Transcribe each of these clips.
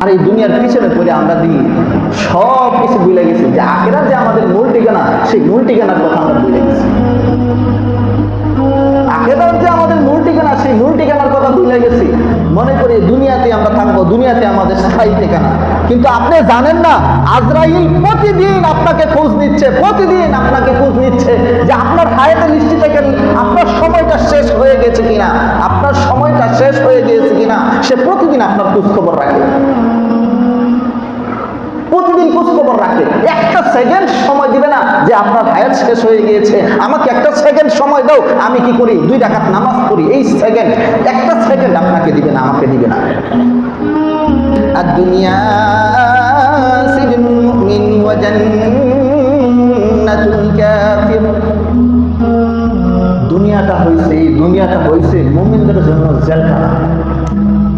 আর এই দুনিয়ার পিছনে পড়ে আমরা দিই সব কিছু ভুলে গেছি। যে আখেরা যে আমাদের মূল ঠিকানা, সেই মূল ঠিকানার কথা আমরা ভুলে গেছি। যে আমাদের মূল ঠিকানা, সেই মূল ঠিকানার কথা ভুলে গেছি। মনে করি দুনিয়াতে আমরা থাকব, দুনিয়াতে আমাদের স্থায়ী ঠিকানা। কিন্তু আপনি জানেন না, আজরাইল প্রতিদিন আপনাকে খোঁজ নিচ্ছে, প্রতিদিন আপনাকে খোঁজ নিচ্ছে যে আপনার হায়াতে নিশ্চিত থেকে আপনার সময়টা শেষ হয়ে গেছে কিনা, আপনার সময়টা শেষ হয়ে গিয়েছে কিনা, সে প্রতিদিন আপনার খোঁজ খবর রাখে। খোঁজ খবর রাখে একটা সেকেন্ড সময় দিবে না যে আপনার হায়াত শেষ হয়ে গিয়েছে। আমাকে একটা সেকেন্ড সময় দাও, আমি কি করি? দুই রাকাত নামাজ পড়ি, এই সেকেন্ড একটা সেকেন্ড আপনাকে দিবে না, আমাকে দিবে না। আর দুনিয়া দুনিয়াটা হয়েছে এই দুনিয়াটা হয়েছে মুমিনদের জন্য জেলখানা।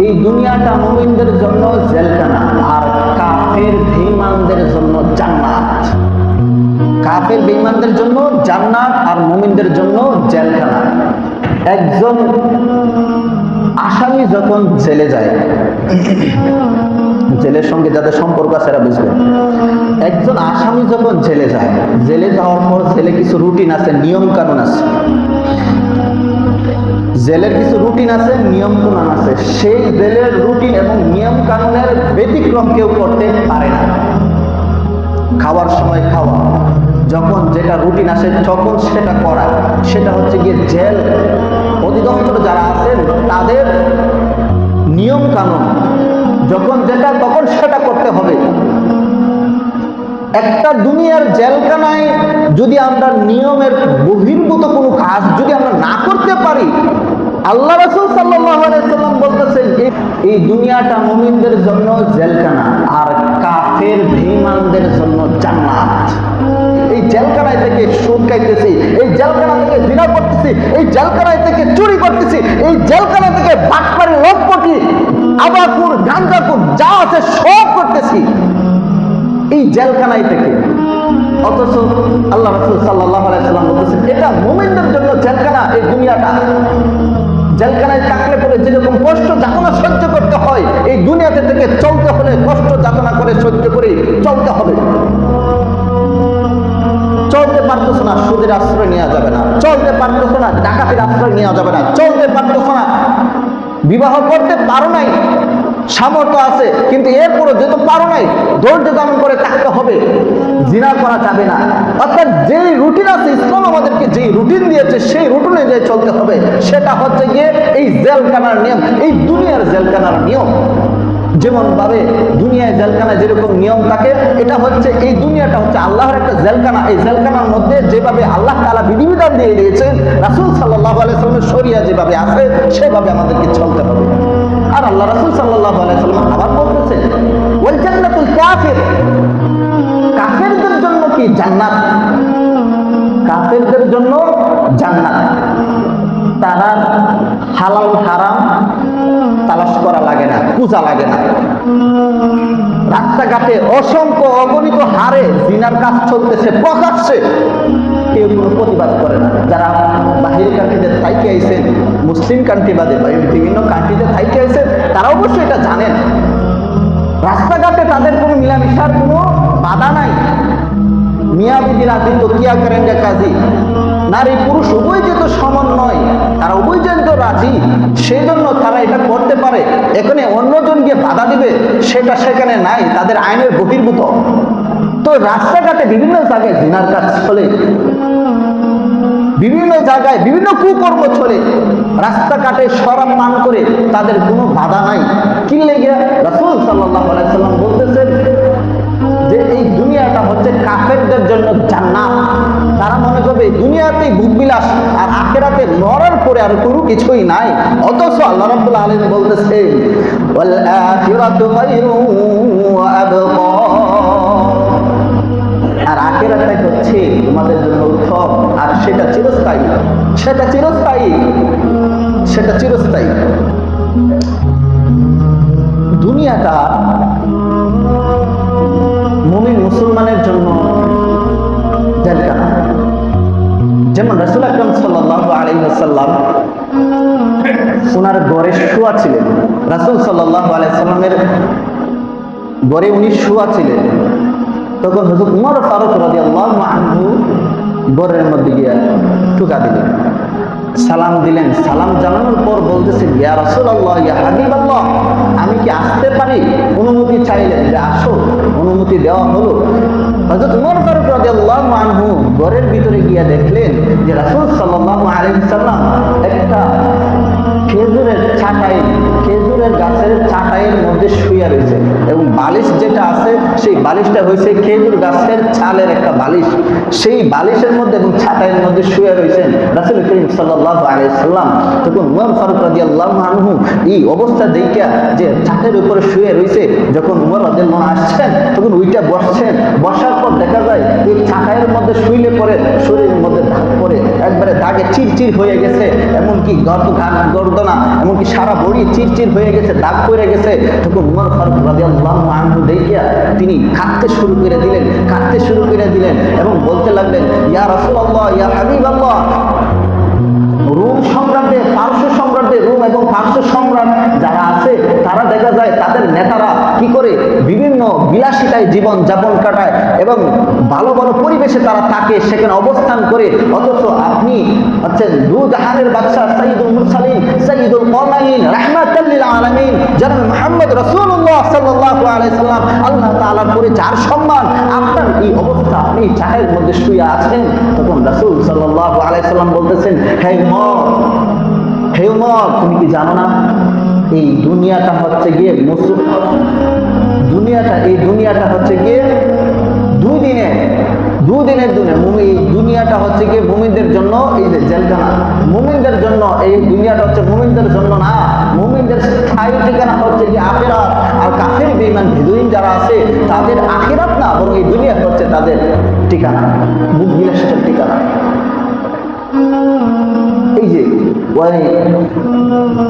এই দুনিয়াটা মুমিনদের জন্য জেলখানা আর কাফের বেঈমানদের জন্য জান্নাত। কাফের বেঈমানদের জন্য জান্নাত আর মুমিনদের জন্য জেলখানা। একজন আসামি যখন জেলে যায়, জেলের সঙ্গে যাদের সম্পর্ক আছে এরা বুঝবেন একজন আসামি যখন জেলে যায়, জেলে যাওয়ার পর জেলে কিছু রুটিন আছে নিয়ম কানুন আছে। জেলের কিছু রুটিন আছে, নিয়ম কানুন আছে। সেই জেলের রুটিন এবং নিয়ম কানুনের ব্যতিক্রম কেউ করতে পারে না। খাওয়ার সময় খাওয়া। যখন যেটা রুটিন আসে তখন সেটা করা। সেটা হচ্ছে গিয়ে জেল। অধিদপ্তর যারা আছেন, তাদের নিয়ম কানুন। যখন যেটা, তখন সেটা করতে হবে। একটা দুনিয়ার জেলখানায় যদি আমরা নিয়মের বহির্ভূত কোনো কাজ যদি আমরা না করতে পারি আল্লাহ রসুল সাল্লাম বলতেছেন, এই- এই দুনিয়াটা মুমিনদের জন্য জেলখানা আর কাফের বেঈমানদের জন্য জান্নাত। এই জেলখানায় থেকে সুদ খাইতেছি, এই জেলখানা থেকে জিনা করতেছি, এই জেলখানায় থেকে চুরি করতেছি, এই জেলখানা থেকে বাটপাড়ি লম্পটি আবাকুর গাঞ্জাকুর যা আছে সব করতেছি। এই জেলখানায় থেকে। অথচ আল্লাহ রসুল সাল্লাহ আলাইসাল্লাম বলতেছেন, এটা মোমিনদের জন্য জেলখানা, এই দুনিয়াটা। জেলখানায় থাকলে পরে যেরকম কষ্ট যাতনা সহ্য করতে হয়, এই দুনিয়াতে থেকে চলতে হলে কষ্ট যাতনা করে সহ্য করে, চলতে হবে। চলতে পারতো না, সুদের আশ্রয় নেওয়া যাবে না। চলতে পারতো না, ডাকাতির আশ্রয় নেওয়া যাবে না। চলতে পারতো না। বিবাহ করতে পারো নাই সামর্থ্য আছে, কিন্তু এরপরও যেহেতু পারো নাই, ধৈর্য ধারণ করে থাকতে হবে। জিনা করা যাবে না। অর্থাৎ যেই রুটিন আছে, ইসলাম আমাদেরকে যেই রুটিন দিয়েছে, সেই রুটিনে যে চলতে হবে। সেটা হচ্ছে গিয়ে এই জেলখানার নিয়ম, এই দুনিয়ার জেলখানার নিয়ম। যেমন ভাবে দুনিয়ায় জেলখানা যেরকম নিয়ম থাকে, এটা হচ্ছে, এই দুনিয়াটা হচ্ছে আল্লাহর একটা জেলখানা। এই জেলখানার মধ্যে যেভাবে আল্লাহ তালা বিধিবিধান দিয়ে দিয়েছেন, রাসুল সাল্লাহ আলাইসালামের শরিয়া যেভাবে আছে, সেভাবে আমাদেরকে চলতে হবে। আর আল্লাহ রাসুল সাল্লাহ আলাইসাল্লাম আবার বলতেছেন ওই জান্নাতুল কাফের। কাফেরদের জন্য কি জান্নাত? কাফেরদের জন্য জান্নাত। তারা হালাল, হারাম তালাশ করা লাগে না, পূজা লাগে না। রাস্তাঘাটে অসংখ্য অগণিত হারে জিনার কাজ চলতেছে, প্রকাশ্যে। কেউ কোনো প্রতিবাদ করে না। যারা বাহির কান্ট্রিতে থাইকে আইছেন মুসলিম কান্ট্রি বাদে বা বিভিন্ন কান্ট্রিতে থাইকে আইছেন তারা অবশ্যই এটা জানেন। রাস্তাঘাটে তাদের কোনো মিলামিশার কোনো বাধা নাই। মিয়া কিয়া করেন কাজী? নারী পুরুষ উভয় যেহেতু সমান নয়, তারা উভয় যেহেতু রাজি সেই জন্য তারা এটা করতে পারে। এখানে অন্যজন গিয়ে বাধা দিবে, সেটা সেখানে নাই, তাদের আইনের বহির্ভূত। তো রাস্তাঘাটে বিভিন্ন জায়গায় জিনার কাজ চলে। বিভিন্ন জায়গায় বিভিন্ন কুকর্ম চলে। রাস্তাঘাটে শরাব পান করে তাদের কোনো বাধা নাই। কি লেগে? রাসুল আলাইসাল্লাম বলতেছেন যে, এই দুনিয়াটা হচ্ছে কাফেরদের জন্য জান্নাত। তারা মনে করবে, এই দুনিয়াতেই বুকবিলাস আর আখেরাতে মরার পরে আর কোনো কিছুই নাই। অথচ আল্লাহ রাব্বুল আলামিন বলতেছে মুসলমানের জন্য যেমন রসুল আকরম সাল্লাহ আলী সাল্লাম ওনার গড়ে শোয়া ছিলেন। রাসুল সাল্লাহ আলাইসাল্লামের ঘরে উনি শুয়া ছিলেন। তখন হজরত উমর ফারুক রাজি আল্লাহ আনহু ঘরের মধ্যে গিয়ে টুকা দিলেন। সালাম দিলেন। সালাম জানানোর পর বলতেছেন, ইয়া রাসূলুল্লাহ, ইয়া হাবিব আল্লাহ আমি কি আসতে পারি? অনুমতি চাইলেন যে আসো অনুমতি দেওয়া হলো। হযরত উমর ফারুক রাদিয়াল্লাহু আনহু ঘরের ভিতরে গিয়া দেখলেন যে রাসূল সাল্লাল্লাহু আলাইহি সাল্লাম একটা খেজুরের ছাটাই খেজুরের গাছের ছাটাইয়ের মধ্যে শুয়ে রয়েছে। এবং বালিশ যেটা আছে, সেই বালিশটা হয়েছে খেজুর গাছের ছালের একটা বালিশ। সেই বালিশের মধ্যে এবং ছাটাইয়ের মধ্যে শুয়ে রয়েছেন রাসুল করিম সাল্লাহ আলাইসাল্লাম তখন উমর ফারুক রাজি আল্লাহ আনহু এই অবস্থা দেখিয়া যে ছাটের উপরে শুয়ে রয়েছে, যখন উমর রাজিয়াল্লাহ আসছেন, তখন ওইটা বসছেন। বসার পর দেখা যায় এই ছাটাইয়ের মধ্যে শুইলে পরে শরীরের মধ্যে দাগ পড়ে, একবারে দাগে চিরচির হয়ে গেছে। এমনকি গর্দ গর্দনা, এমনকি সারা বড়ি চিরচির হয়ে গেছে, দাগ পড়ে গেছে। তখন উমর ফারুক রাদিয়াল্লাহু আনহু দেখিয়া তিনি কাঁদতে শুরু করে দিলেন, কাঁদতে শুরু করে দিলেন এবং বলতে লাগলেন, ইয়া রাসূলুল্লাহ, ইয়া হাবিবাল্লাহ। রোম সম্রাটে পার্শ্ব সম্রাটে রোম এবং পার্শ্ব সম্রাট যারা আছে তারা দেখা যায় তাদের নেতারা কি করে বিভিন্ন বিলাসিতায় জীবন যাপন কাটায় এবং ভালো ভালো পরিবেশে তারা থাকে, সেখানে অবস্থান করে। অথচ আপনি হচ্ছেন দু জাহানের বাদশাহ সাইদুল মুরসালিন সাইদুল আলামিন মুহাম্মদ সাল্লাল্লাহু আলাইহি সাল্লাম। আল্লাহ তাআলার পরে যার সম্মান, আপনার এই অবস্থা, আপনি মধ্যে শুয়ে আছেন। তখন রাসূল সাল্লাল্লাহু আলাইহি সাল্লাম বলতেছেন, হে উমর হে উমর, তুমি কি জানো না? এই দুনিয়াটা হচ্ছে গিয়ে দুনিয়াটা দুনিয়াটা হচ্ছে গিয়ে মুমিনদের জন্য এই যে জেলখানা। মুমিনদের জন্য এই দুনিয়াটা হচ্ছে মুমিনদের জন্য না। মুমিনদের স্থায়ী ঠিকানা হচ্ছে যে আখেরাত। আর কাফের, বেঈমান ভিদুইন যারা আছে, তাদের আখেরাত না, বরং এই দুনিয়া হচ্ছে তাদের ঠিকানা। বুক বিলাসের ঠিকানা। এই যে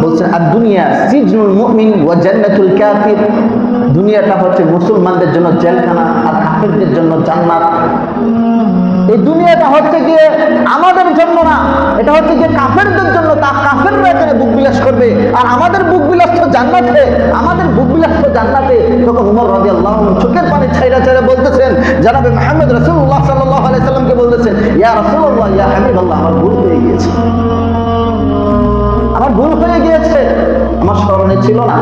বলছেন, আর দুনিয়া সিজনুল মুমিন ওয়া জান্নাতুল কাফির। দুনিয়াটা হচ্ছে মুসলমানদের জন্য জেলখানা, আর কাফেরদের জন্য জান্নাত। এই দুনিয়াটা হচ্ছে গিয়ে আমাদের জন্য না, এটা হচ্ছে গিয়ে কাফেরদের জন্য, তা কাফেররা এখানে বুক বিলাস করবে। আর আমাদের বুক বিলাস তো জান্নাতে, আমাদের বুক বিলাস তো জান্নাতে। তখন উমর রাজি আল্লাহ চোখের পানি ছাইরা ছাইরা বলতেছেন, জানাবে মাহমুদ রসুল্লাহ সাল্লাহ আলাইসাল্লামকে বলতেছেন, ইয়া রসুল্লাহ ইয়া হাবিব আল্লাহ আমার ভুল হয়ে গিয়েছে। আমার ভুল হয়ে গিয়েছে। আমার স্মরণে ছিল না।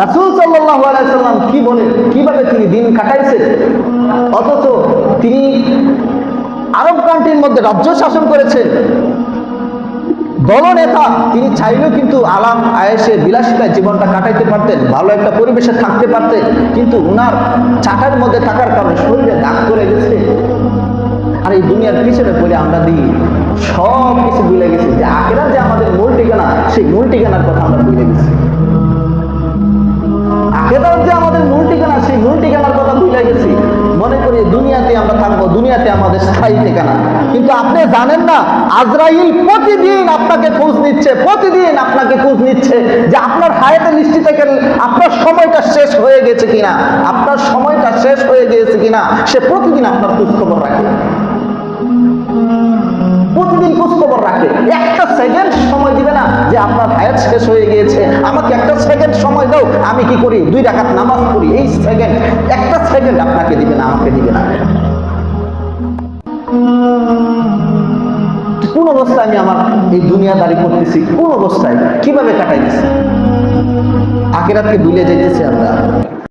রাসুল আলাইসাল্লাম কি বলে কীভাবে তিনি দিন কাটাইছেন? অথচ তিনি আরব কান্ট্রির মধ্যে রাজ্য শাসন করেছেন। দলনেতা, তিনি চাইলেও কিন্তু আলাম আয়েসে বিলাসিতায় জীবনটা কাটাইতে পারতেন, ভালো একটা পরিবেশে থাকতে পারতেন, কিন্তু উনার চাকার মধ্যে থাকার কারণে শরীরে দাগ করে গেছে। আর এই দুনিয়ার পিছনে পড়ে আমরা দিই সব কিছু ভুলে গেছি। যে আখেরা যে আমাদের মূল ঠিকানা, সেই মূল ঠিকানার কথা আমরা ভুলে গেছি। দুনিয়াতে আমাদের স্থায়ী ঠিকানা। কিন্তু আপনি জানেন না, আজরাইল প্রতিদিন আপনাকে খোঁজ নিচ্ছে, প্রতিদিন আপনাকে খোঁজ নিচ্ছে যে আপনার হায়াতে নিশ্চিত থেকে আপনার সময়টা শেষ হয়ে গেছে কিনা। আপনার সময়টা শেষ হয়ে গিয়েছে কিনা, সে প্রতিদিন আপনার খোঁজ খবর রাখে। প্রতিদিন খোঁজ খবর রাখে। একটা সেকেন্ড সময় দিবে না যে আপনার হায়াত শেষ হয়ে গিয়েছে। আমাকে একটা সেকেন্ড সময় দাও, আমি কি করি? দুই রাখাত নামাজ পড়ি। এই সেকেন্ড একটা সেকেন্ড আপনাকে দিবে না, আমাকে দিবে না। কোন অবস্থায় আমি আমার এই দুনিয়াদারি করতেছি? কোন অবস্থায়? কীভাবে কাটাইতেছি? আখেরাতকে ভুলে যাইতেছি আমরা।